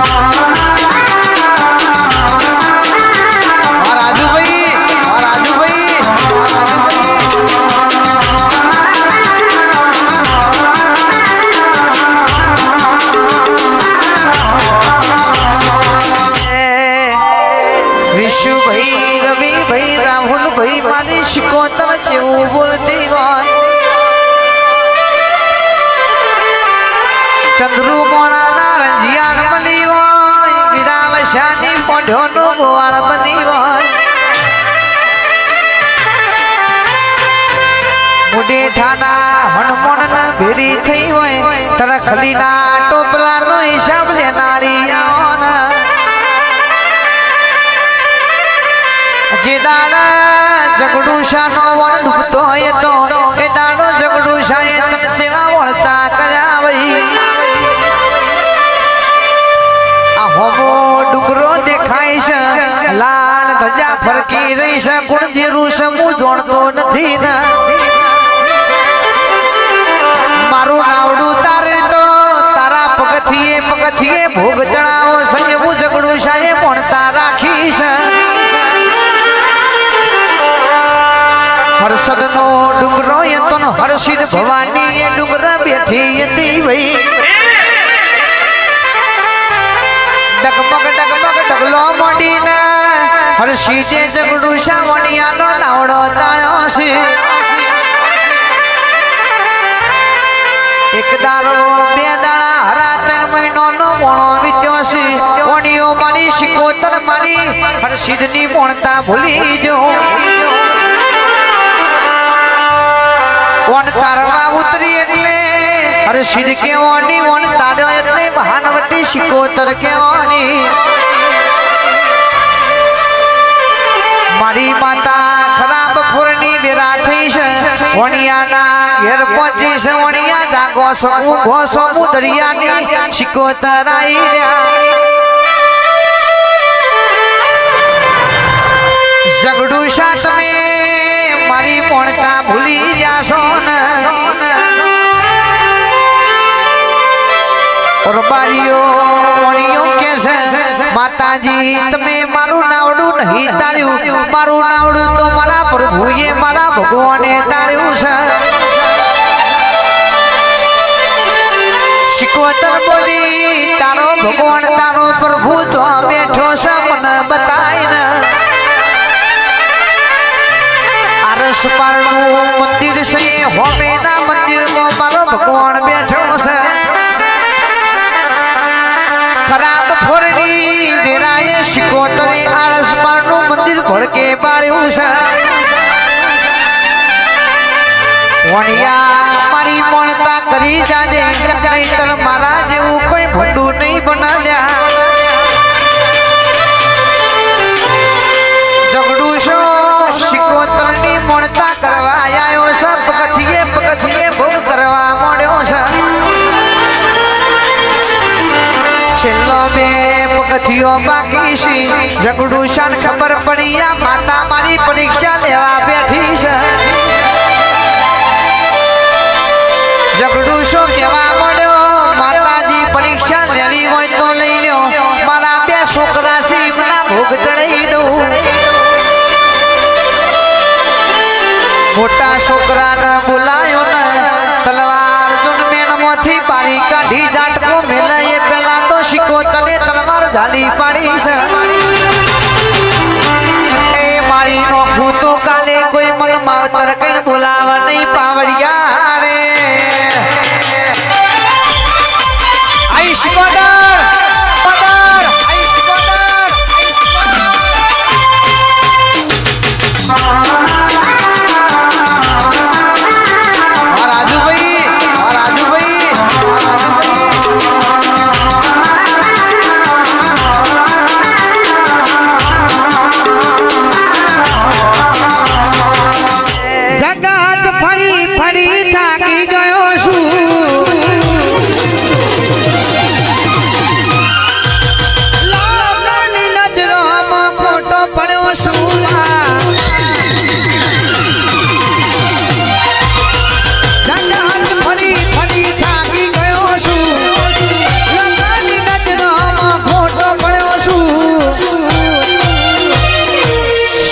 આ વિરાવશાની મોઢોનું ગોવાળ બની હોય. હોય. તરખલીના ટોપલાનો હિસાબ લેનારી જે દાડા જગડુશાનો વણ ડૂબતો હોય તો એ દાડો જગડુશાએ તને સેવા વળતા કર્યા આ હોમો ડુંગરો દેખાય છે. લાલ ધજા ફરકી રહી છે. કોણ જીરું છે હું જોણતો નથી ને. મારું નાવડું તારે તો તારા પગથીએ પગથીએ ભોગ ચડાવો છે. હું જગડું શાહે ભણતા રાખી હર્ષદ નો ડુંગરો એ તો હર્ષિદ ભવાની. એ ડુંગરા બેઠી હતી વઈ ડગમગ ડગમગ ડગલો મોડીને હર્ષિદે જગડું શા નાવડો તાળ્યો છે. એક દાડો, બે દાડા હરા ત્રણ મહિનોનો મોણો વીત્યો છે. ઓણીઓ મારી શિકોતર મારી હર્ષિદની મોણતા ભૂલી જો કોણ તારવા ઉતરી એટલે હર્ષિદ કેવાની વન તારે એટલે મહાનવટી શિકોતર કેવાની મારી માતા ખરાબ ફૂરની વેરા થઈ છે. વણિયાના ઘેર પહોંચી છે. વણિયા જાગો છો ઊંઘો છો દરિયાની શિકોતર આઈ રહ્યા. ઝઘડું શા તમે, મારી મોણતા ભૂલી જાશો માતાજી, તમે મારું નાવડું નહીં તાળ્યું મારું નાવડું તો મારા પ્રભુએ મારા ભગવાને તાળ્યું છે. શિકોતર બોલી, તારો ભગવાન, તારો પ્રભુ તો બેઠો છે મને બતાય ને. આરસ પારણું મંદિર છે, હોમેના મંદિર ભડકે પાડ્યું છે વણિયા મારી મળતા કરી જાજે નહીતર મારા જેવું કોઈ ભંડું નહીં બનાવ્યા ઝઘડું છો શિકોતરની મળતા કરવા આવ્યો છે પગથિયે પગથિયે ભોગ કરવા મળ્યો છે છેલ્લો બે પગથિયો બાકી છે. ઝઘડું શાન ખબર પડી આ માતા મારી પરીક્ષા લેવા બેઠી છે. ઝઘડું શું કહેવા મળ્યો માતાજી પરીક્ષા લેવી હોય તો લઈ લ્યો. મારા બે છોકરા છે, એમના ભોગ ચડાવી દઉં. મોટા છોકરાને તો તને તલવાર ઝાલી પાડી છે. એ મારી નોખું તો કાલે કોઈ મન માવતર કણ બોલાવા નહીં પાવડિયા રે. આઈશ પદર!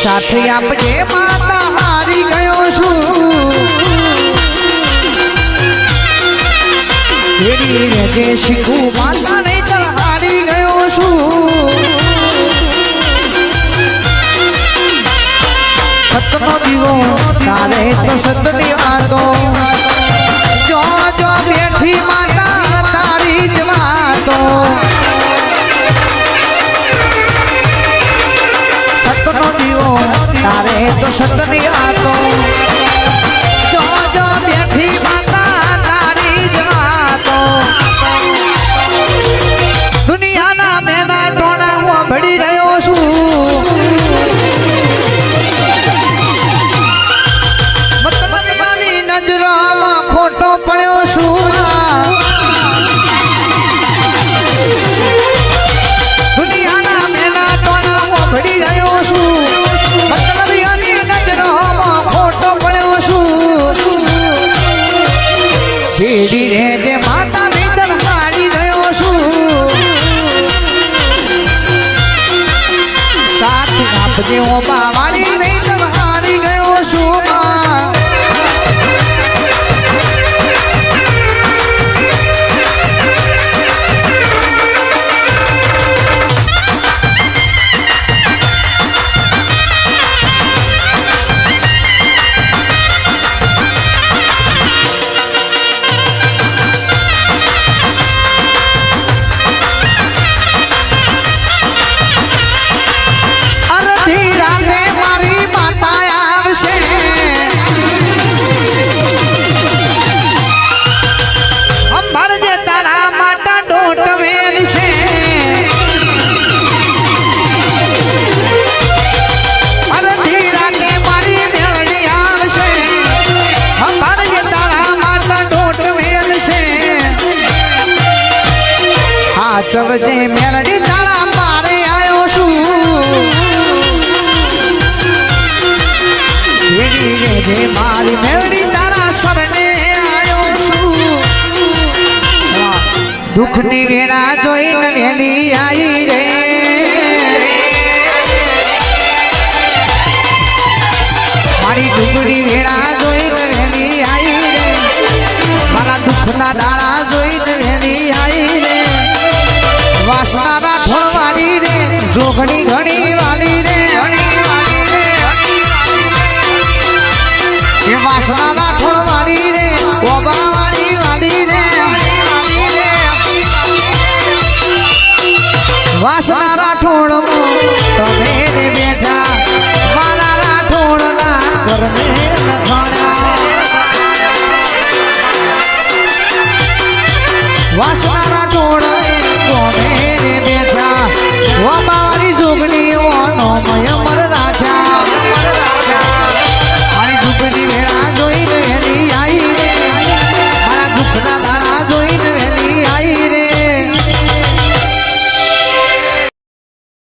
સાથે આપજે માતા હારી ગયો છું. તેરી રજે શીખું માતા નહીં તર હારી ગયો છું. સતનો દીવો, તારે તો સતની વાતો. જો જો બેઠી માતા, તારી જ વાતો. સતનો દીવો, તારે તો સતની વાતો. જો જો, બેઠી માતા તારી જ દુનિયાના મેના ટોણા હું ભળી રહ્યો છું. આપજે હું આ ચવજે મેલડી તારા મારે આવ્યો છું. રે મારી મેલડી તારા શરણે આવ્યો છું. દુઃખની વેળા જોઈને વેલી આવી રે. મારી ડુંગળી વેળા જોઈને વેલી આવી રે. મારા દુઃખના દાડા જોઈને વેલી આવી રે. વાસના ઠોળવાડી રે, જોગણી ઘણી વાલી રે એ વાસના ઠોળવાડી રે ઓબાવાડી વાલી વાસના રાઠોડ કોમે બેઠા. વાપાવાળી જોગણી ઓનો મય